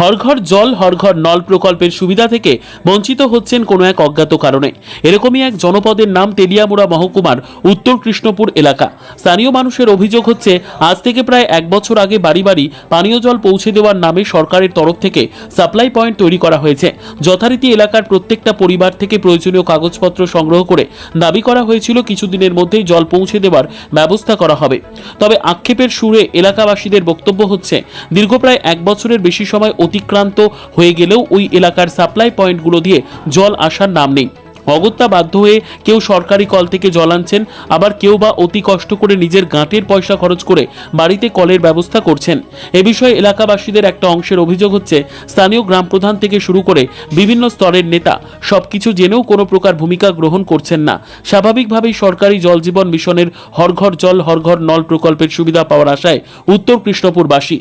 হরঘর জল, হরঘর নল প্রকল্পের সুবিধা থেকে বঞ্চিত হচ্ছেন কোনো এক অজ্ঞাত কারণে। এরকমই এক জনপদের নাম তেলিয়ামুড়া মহকুমার উত্তর কৃষ্ণপুর এলাকা। স্থানীয় মানুষের অভিযোগ হচ্ছে, আজ থেকে প্রায় এক বছর আগে বাড়ি বাড়ি পানীয় জল পৌঁছে দেওয়ার নামে সরকারের তরফ থেকে সাপ্লাই পয়েন্ট তৈরি করা হয়েছে। যথারীতি এলাকার প্রত্যেকটা পরিবার থেকে প্রয়োজনীয় কাগজপত্র সংগ্রহ করে দাবি করা হয়েছিল, কিছুদিনের মধ্যেই জল পৌঁছে দেওয়ার ব্যবস্থা করা হবে। তবে আক্ষেপের সুরে এলাকাবাসীদের বক্তব্য হচ্ছে, দীর্ঘ প্রায় এক বছরের বেশি সময় অতিক্রান্ত হয়ে গেলেও ওই এলাকার সাপ্লাই পয়েন্টগুলো দিয়ে জল আসার নাম নেই। অগত্যা বাধ্য হয়ে কেউ সরকারি কল থেকে জল আনছেন, আবার কেউ বা অতি কষ্ট করে নিজের গাঁটের পয়সা খরচ করে বাড়িতে কলের ব্যবস্থা করছেন। এ বিষয়ে এলাকাবাসীদের একটা অংশের অভিযোগ হচ্ছে, স্থানীয় গ্রাম প্রধান থেকে শুরু করে বিভিন্ন স্তরের নেতা সবকিছু জেনেও কোনো প্রকার ভূমিকা গ্রহণ করছেন না। স্বাভাবিকভাবেই সরকারি জল জীবন মিশনের হরঘর জল হরঘর নল প্রকল্পের সুবিধা পাওয়ার আশায় উত্তর কৃষ্ণপুরবাসী।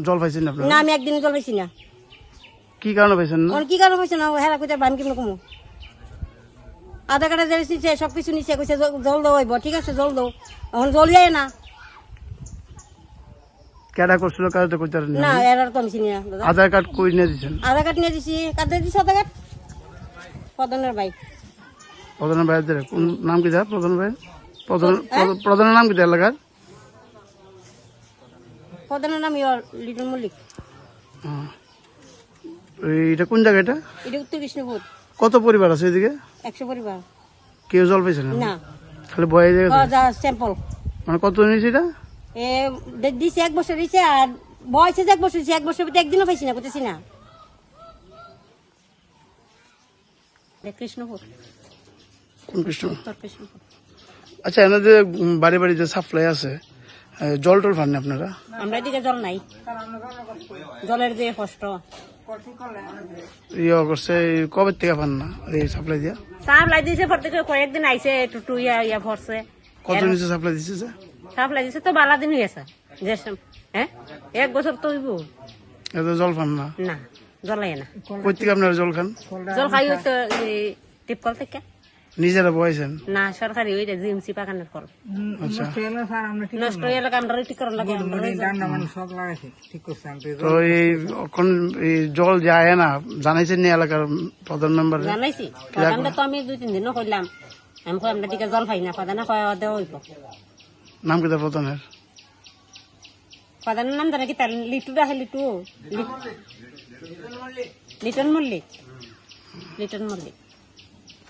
জল পাইছেন না না আমি একদিন জল পাইছি না। কি কারণে পাইছেন না? কি কারণ হয়েছে না? হেরা কইতে বান কিমন কমু আধার কার্ডে যে নিচ্ছে সব কিছু নিচ্ছে কইছে জল- জল দাও হইব ঠিক আছে জল দাও। এখন জল যায় না। কেডা করছিল কাজটা করতে পারেন না এরার তো আমি চিনি না আধার কার্ড কই নিয়ে দিচ্ছেন আধার কার্ড নিয়ে দিছি। দিয়ে দিছি আধার কার্ড? প্রধানের বাইক প্রধানের ভাইদের কোন নাম কি দেয় প্রধান ভাই? প্রধান প্রধান- প্রধানের নাম কি দেয় এলাকার? প্রধানের নাম লিটন মল্লিক। এইটা কোন জায়গা এটা? এটা উত্তর কৃষ্ণপুর। কত পরিবার আছে এদিকে? একশো পরিবার। কেউ জল পাইছে না? না। খালি বয়ে ও স্যাম্পল মানে কত নিয়েছে এটা? এ দিছে এক বছর দিছে আর বয়সে এক বছর দিছে এক বছর ভিতরে একদিনও পাইছি না বুঝতেছি না। কৃষ্ণপুর। কোন কৃষ্ণ? আচ্ছা এনাদের বাড়ি বাড়ি যে সাপ্লাই আছে। জল টল পান আপনারা? আমরা এদিকে জল নাই। জলের যে কষ্ট। ইয়ে করছে কবে থেকে পান না? এই সাপ্লাই দিয়া? সাপ্লাই দিছে পর থেকে কয়েকদিন আইছে টুটু ইয়া ইয়া ভরছে। কত নিচে সাপ্লাই দিচ্ছে সাপ্লাই দিছে তো বালা দিন হয়েছে যে হ্যাঁ? এক বছর তো হইব। এত জল পান না? না জলাই না। কই থেকে আপনারা জল খান? জল খাই তো টিপকল থেকে। নিজেরা বয়েছেন না সরকারি ওই জিএমসি পাকানোর ফল আচ্ছা। নষ্ট হয়ে এলাকা আমরা ঠিক করার লাগে তো এই এখন এই জল যায় না জানাইছেন নি এলাকার প্রধান মেম্বার জানাইছি প্রধানটা তো আমি দুই তিন দিনও কইলাম আমি কই আমরা টিকা জল খাই না প্রধানে কয় দেওয়া হইব। নাম কি তার প্রধানের? প্রধানের নাম জানা কি তার লিটু রাখে লিটু লি- লিটন মল্লিক লিটন মল্লিক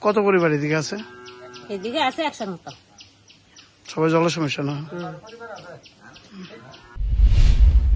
কত পরিবার এদিকে আছে? এদিকে আছে একশোর মতো। সবাই জলের সমস্যা না।